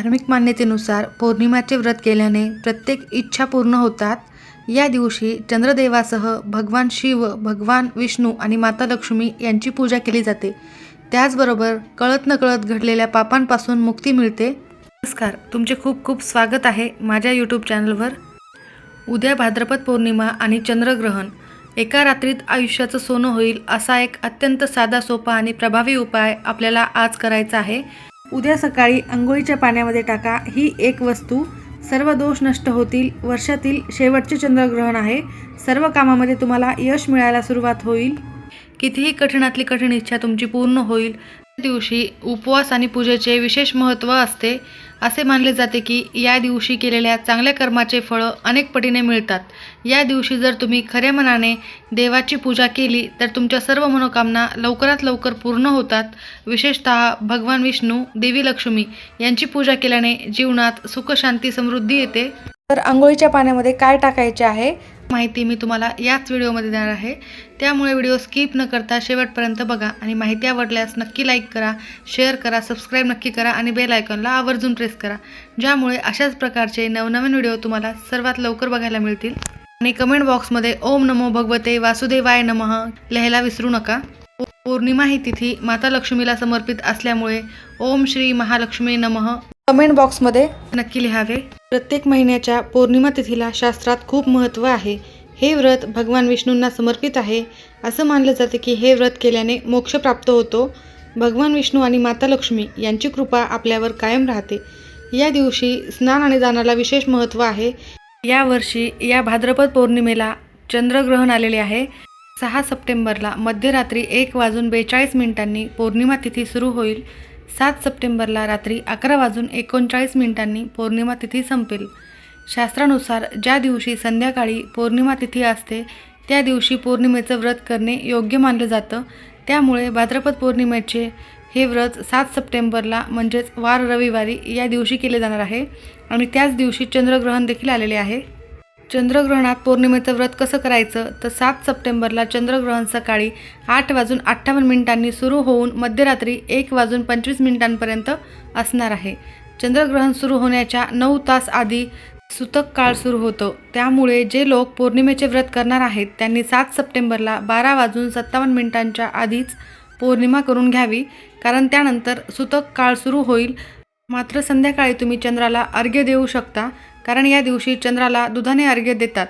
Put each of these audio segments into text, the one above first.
धार्मिक मान्यतेनुसार पौर्णिमाचे व्रत केल्याने प्रत्येक इच्छा पूर्ण होतात. या दिवशी चंद्रदेवासह भगवान शिव भगवान विष्णू आणि माता लक्ष्मी यांची पूजा केली जाते. त्याचबरोबर कळत नकळत घडलेल्या पापांपासून मुक्ती मिळते. नमस्कार तुमचे खूप खूप स्वागत आहे माझ्या यूट्यूब चॅनलवर. उद्या भाद्रपद पौर्णिमा आणि चंद्रग्रहण. एका रात्रीत आयुष्याचं सोनं होईल असा एक अत्यंत साधा सोपा आणि प्रभावी उपाय आपल्याला आज करायचा आहे. उद्या सकाळी आंघोळीच्या पाण्यामध्ये टाका. ही एक वस्तू. सर्व दोष नष्ट होतील. वर्षातील शेवटचे चंद्रग्रहण आहे. सर्व कामामध्ये तुम्हाला यश मिळायला सुरुवात होईल. कितीही कठीणातली कठीण इच्छा तुमची पूर्ण होईल. दिवशी उपवास आणि पूजेचे विशेष महत्त्व असते असे मानले जाते की या दिवशी केलेल्या चांगल्या कर्माचे फळं अनेक पटीने मिळतात. या दिवशी जर तुम्ही खऱ्या मनाने देवाची पूजा केली तर तुमच्या सर्व मनोकामना लवकरात लवकर पूर्ण होतात. विशेषतः भगवान विष्णू देवी लक्ष्मी यांची पूजा केल्याने जीवनात सुख शांती समृद्धी येते. तर आंघोळीच्या पाण्यामध्ये काय टाकायचे आहे? माहिती मी तुम्हाला याच व्हिडिओमध्ये देणार आहे. त्यामुळे व्हिडिओ स्किप न करता शेवटपर्यंत बघा आणि माहिती आवडल्यास नक्की लाईक करा शेअर करा सबस्क्राईब नक्की करा आणि बेल आयकॉनला आवर्जून प्रेस करा. ज्यामुळे अशाच प्रकारचे नवनवीन व्हिडिओ तुम्हाला सर्वात लवकर बघायला मिळतील. आणि कमेंट बॉक्समध्ये ओम नमो भगवते वासुदेवाय नमः लिहायला विसरू नका. पौर्णिमा ही तिथी माता लक्ष्मीला समर्पित असल्यामुळे ओम श्री महालक्ष्मी नमः. कमेंट बॉक्समध्ये. नक्की लिहावे. प्रत्येक महिन्याच्या पौर्णिमा तिथीला शास्त्रात खूप महत्त्व आहे. हे व्रत भगवान विष्णूंना समर्पित आहे. असं मानलं जाते की हे व्रत केल्याने मोक्ष प्राप्त होतो. भगवान विष्णू आणि माता लक्ष्मी यांची कृपा आपल्यावर कायम राहते. या दिवशी स्नान आणि दानाला विशेष महत्त्व आहे. यावर्षी या भाद्रपद पौर्णिमेला चंद्रग्रहण आलेले आहे. सहा सप्टेंबरला मध्यरात्री एक वाजून बेचाळीस मिनिटांनी पौर्णिमा तिथी सुरू होईल. सात सप्टेंबरला रात्री अकरा वाजून एकोणचाळीस मिनिटांनी पौर्णिमा तिथी संपेल. शास्त्रानुसार ज्या दिवशी संध्याकाळी पौर्णिमा तिथी असते त्या दिवशी पौर्णिमेचं व्रत करणे योग्य मानलं जातं. त्यामुळे भाद्रपद पौर्णिमेचे हे व्रत सात सप्टेंबरला म्हणजेच वार रविवारी या दिवशी केले जाणार आहे. आणि त्याच दिवशी चंद्रग्रहण देखील आलेले आहे. चंद्रग्रहणात पौर्णिमेचं व्रत कसं करायचं? तर सात सप्टेंबरला चंद्रग्रहण सकाळी आठ वाजून अठ्ठावन्न मिनिटांनी सुरू होऊन मध्यरात्री एक वाजून पंचवीस मिनिटांपर्यंत असणार आहे. चंद्रग्रहण सुरू होण्याच्या नऊ तास आधी सुतक काळ सुरू होतो. त्यामुळे जे लोक पौर्णिमेचे व्रत करणार आहेत त्यांनी सात सप्टेंबरला बारा वाजून सत्तावन्न मिनिटांच्या आधीच पौर्णिमा करून घ्यावी कारण त्यानंतर सुतक काळ सुरू होईल. मात्र संध्याकाळी तुम्ही चंद्राला अर्घ्य देऊ शकता. कारण या दिवशी चंद्राला दुधाने अर्घ्य देतात.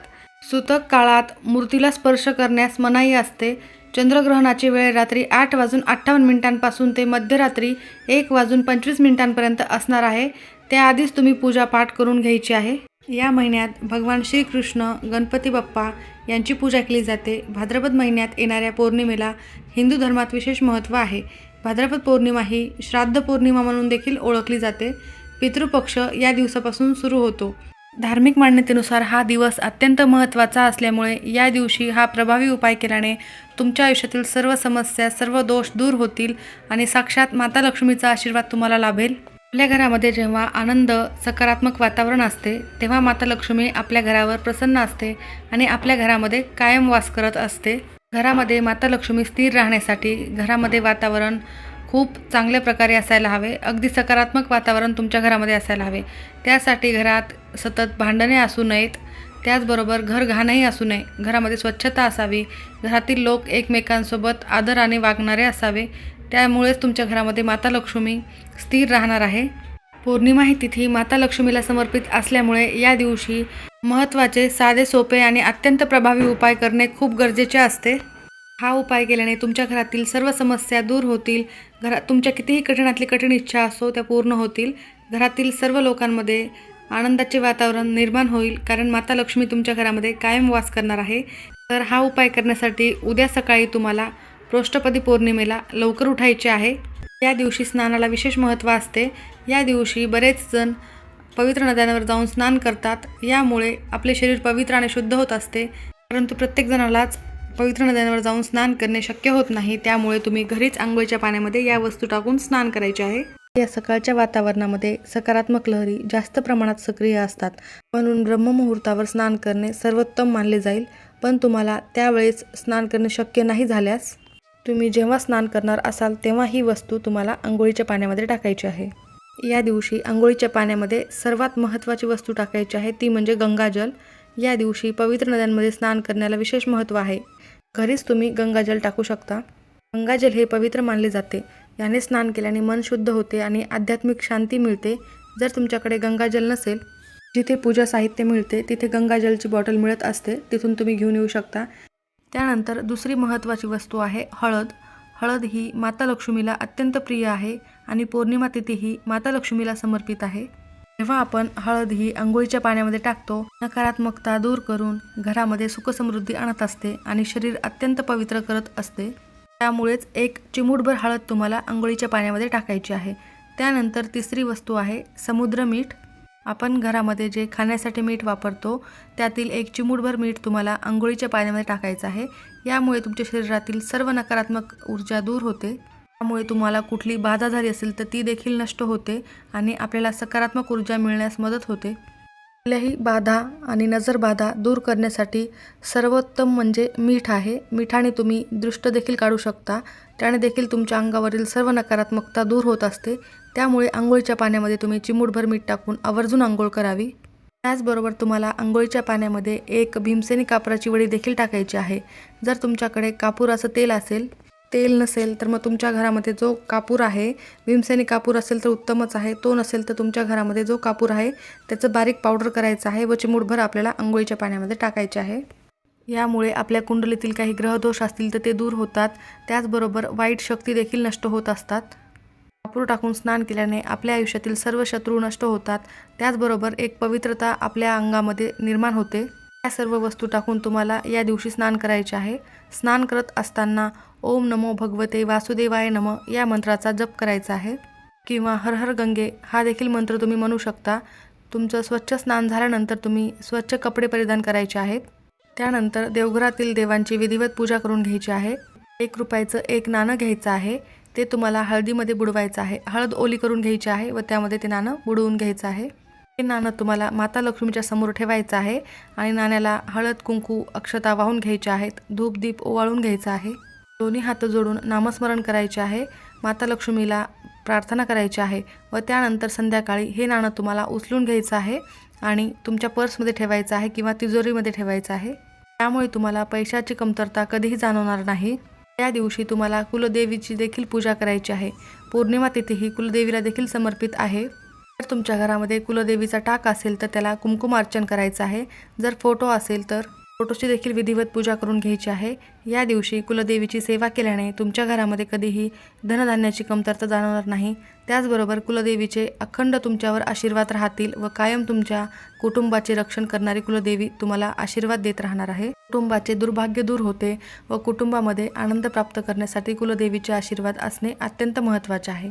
सुतक काळात मूर्तीला स्पर्श करण्यास मनाई असते. चंद्रग्रहणाची वेळ रात्री आठ वाजून अठ्ठावन्न मिनिटांपासून ते मध्यरात्री एक वाजून पंचवीस मिनिटांपर्यंत असणार आहे. त्याआधीच तुम्ही पूजापाठ करून घ्यायची आहे. या महिन्यात भगवान श्रीकृष्ण गणपती बाप्पा यांची पूजा केली जाते. भाद्रपद महिन्यात येणाऱ्या पौर्णिमेला हिंदू धर्मात विशेष महत्त्व आहे. भाद्रपद पौर्णिमा ही श्राद्ध पौर्णिमा म्हणून देखील ओळखली जाते. पितृपक्ष या दिवसापासून सुरू होतो. धार्मिक मान्यतेनुसार हा दिवस अत्यंत महत्त्वाचा असल्यामुळे या दिवशी हा प्रभावी उपाय केल्याने तुमच्या आयुष्यातील सर्व समस्या सर्व दोष दूर होतील आणि साक्षात माता लक्ष्मीचा आशीर्वाद तुम्हाला लाभेल. आपल्या घरामध्ये जेव्हा आनंद सकारात्मक वातावरण असते तेव्हा माता लक्ष्मी आपल्या घरावर प्रसन्न असते आणि आपल्या घरामध्ये कायम वास करत असते. घरामध्ये माता लक्ष्मी स्थिर राहण्यासाठी घरामध्ये वातावरण खूप चांगल्या प्रकारे असायला हवे. अगदी सकारात्मक वातावरण तुमच्या घरामध्ये असायला हवे. त्यासाठी घरात सतत भांडणे असू नयेत. त्याचबरोबर घर घाणही असू नये. घरामध्ये स्वच्छता असावी. घरातील लोक एकमेकांसोबत आदराने वागणारे असावे. त्यामुळेच तुमच्या घरामध्ये माता लक्ष्मी स्थिर राहणार आहे. पौर्णिमा ही तिथी माता लक्ष्मीला समर्पित असल्यामुळे या दिवशी महत्त्वाचे साधे सोपे आणि अत्यंत प्रभावी उपाय करणे खूप गरजेचे असते. हा उपाय केल्याने तुमच्या घरातील सर्व समस्या दूर होतील. घरात तुमच्या कितीही कठीणातली कठीण इच्छा असो त्या पूर्ण होतील. घरातील सर्व लोकांमध्ये आनंदाचे वातावरण निर्माण होईल. कारण माता लक्ष्मी तुमच्या घरामध्ये कायम वास करणार आहे. तर हा उपाय करण्यासाठी उद्या सकाळी तुम्हाला पृष्ठपदी पौर्णिमेला लवकर उठायचे आहे. या दिवशी स्नानाला विशेष महत्त्व असते. या दिवशी बरेच जण पवित्र नद्यांवर जाऊन स्नान करतात. यामुळे आपले शरीर पवित्र आणि शुद्ध होत असते. परंतु प्रत्येक जणालाच पवित्र नद्यांवर जाऊन स्नान करणे शक्य होत नाही त्यामुळे तुम्ही घरीच आंघोळीच्या पाण्यामध्ये या वस्तू टाकून स्नान करायचे आहे. या सकाळच्या वातावरणामध्ये सकारात्मक लहरी जास्त प्रमाणात सक्रिय असतात म्हणून ब्रह्ममुहूर्तावर स्नान करणे सर्वोत्तम मानले जाईल पण तुम्हाला त्यावेळेस स्नान करणे शक्य नाही झाल्यास तुम्ही जेव्हा स्नान करणार असाल तेव्हा ही वस्तू तुम्हाला आंघोळीच्या पाण्यामध्ये टाकायची आहे. या दिवशी आंघोळीच्या पाण्यामध्ये सर्वात महत्त्वाची वस्तू टाकायची आहे ती म्हणजे गंगाजल. या दिवशी पवित्र नद्यांमध्ये स्नान करण्याला विशेष महत्त्व आहे. घरीच तुम्ही गंगाजल टाकू शकता. गंगाजल हे पवित्र मानले जाते. याने स्नान केल्याने मन शुद्ध होते आणि आध्यात्मिक शांती मिळते. जर तुमच्याकडे गंगाजल नसेल जिथे पूजा साहित्य मिळते तिथे गंगाजलची बॉटल मिळत असते तिथून तुम्ही घेऊन येऊ शकता. त्यानंतर दुसरी महत्त्वाची वस्तू आहे हळद. हळद ही माता लक्ष्मीला अत्यंत प्रिय आहे आणि पौर्णिमा तिथी ही माता लक्ष्मीला समर्पित आहे. जेव्हा आपण हळद ही आंघोळीच्या पाण्यामध्ये टाकतो. नकारात्मकता दूर करून घरामध्ये सुखसमृद्धी आणत असते आणि शरीर अत्यंत पवित्र करत असते. त्यामुळेच एक चिमूटभर हळद तुम्हाला आंघोळीच्या पाण्यामध्ये टाकायची आहे. त्यानंतर तिसरी वस्तू आहे समुद्र मीठ. आपण घरामध्ये जे खाण्यासाठी मीठ वापरतो त्यातील एक चिमूटभर मीठ तुम्हाला आंघोळीच्या पाण्यामध्ये टाकायचं आहे. यामुळे तुमच्या शरीरातील सर्व नकारात्मक ऊर्जा दूर होते. त्यामुळे तुम्हाला कुठली बाधा झाली असेल तर ती देखील नष्ट होते आणि आपल्याला सकारात्मक ऊर्जा मिळण्यास मदत होते. कुठल्याही बाधा आणि नजरबाधा दूर करण्यासाठी सर्वोत्तम म्हणजे मीठ आहे. मिठाने तुम्ही दृष्ट देखील काढू शकता. त्याने देखील तुमच्या अंगावरील सर्व नकारात्मकता दूर होत असते. त्यामुळे आंघोळीच्या पाण्यामध्ये तुम्ही चिमूटभर मीठ टाकून आवर्जून आंघोळ करावी. त्याचबरोबर तुम्हाला आंघोळीच्या पाण्यामध्ये एक भीमसेनी कापराची वडी देखील टाकायची आहे. जर तुमच्याकडे कापूराचं तेल असेल तेल नसेल तर मग तुमच्या घरामध्ये जो कापूर आहे भीमसेनी कापूर असेल तर उत्तमच आहे तो नसेल तर तुमच्या घरामध्ये जो कापूर आहे त्याचं बारीक पावडर करायचं आहे व चिमूटभर आपल्याला आंघोळीच्या पाण्यामध्ये टाकायचे आहे. यामुळे आपल्या कुंडलीतील काही ग्रहदोष असतील तर ते दूर होतात त्याचबरोबर वाईट शक्ती देखील नष्ट होत असतात. कापूर टाकून स्नान केल्याने आपल्या आयुष्यातील सर्व शत्रू नष्ट होतात त्याचबरोबर एक पवित्रता आपल्या अंगामध्ये निर्माण होते. या सर्व वस्तू टाकून तुम्हाला या दिवशी स्नान करायचे आहे. स्नान करत असताना ओम नमो भगवते वासुदेवाय नम या मंत्राचा जप करायचा आहे. किंवा हर हर गंगे हा देखील मंत्र तुम्ही म्हणू शकता. तुमचं स्वच्छ स्नान झाल्यानंतर तुम्ही स्वच्छ कपडे परिधान करायचे आहेत. त्यानंतर देवघरातील देवांची विधिवत पूजा करून घ्यायची आहे. एक रुपयाचं एक नाणं घ्यायचं आहे. ते तुम्हाला हळदीमध्ये बुडवायचं आहे. हळद ओली करून घ्यायची आहे व त्यामध्ये ते नाणं बुडवून घ्यायचं आहे. हे नाणं तुम्हाला माता लक्ष्मीच्या समोर ठेवायचं आहे आणि नाण्याला हळद कुंकू अक्षता वाहून घ्यायच्या आहेत धूप दीप ओवाळून घ्यायचा आहे. दोन्ही हात जोडून नामस्मरण करायचे आहे माता लक्ष्मीला प्रार्थना करायची आहे व त्यानंतर संध्याकाळी हे नाणं तुम्हाला उचलून घ्यायचं आहे आणि तुमच्या पर्समध्ये ठेवायचं आहे किंवा तिजोरीमध्ये ठेवायचं आहे. त्यामुळे तुम्हाला पैशाची कमतरता कधीही जाणवणार नाही. त्या दिवशी तुम्हाला कुलदेवीची देखील पूजा करायची आहे. पौर्णिमा तिथी ही कुलदेवीला देखील समर्पित आहे. जर तुमच्या घरामध्ये कुलदेवीचा टाक असेल तर त्याला कुमकुम अर्चन करायचं आहे. जर फोटो असेल तर फोटोची देखील विधिवत पूजा करून घ्यायची आहे. या दिवशी कुलदेवीची सेवा केल्याने तुमच्या घरामध्ये कधीही धनधान्याची कमतरता जाणवणार नाही. त्याचबरोबर कुलदेवीचे अखंड तुमच्यावर आशीर्वाद राहतील व कायम तुमच्या कुटुंबाचे रक्षण करणारी कुलदेवी तुम्हाला आशीर्वाद देत राहणार आहे. कुटुंबाचे दुर्भाग्य दूर होते व कुटुंबामध्ये आनंद प्राप्त करण्यासाठी कुलदेवीचे आशीर्वाद असणे अत्यंत महत्त्वाचे आहे.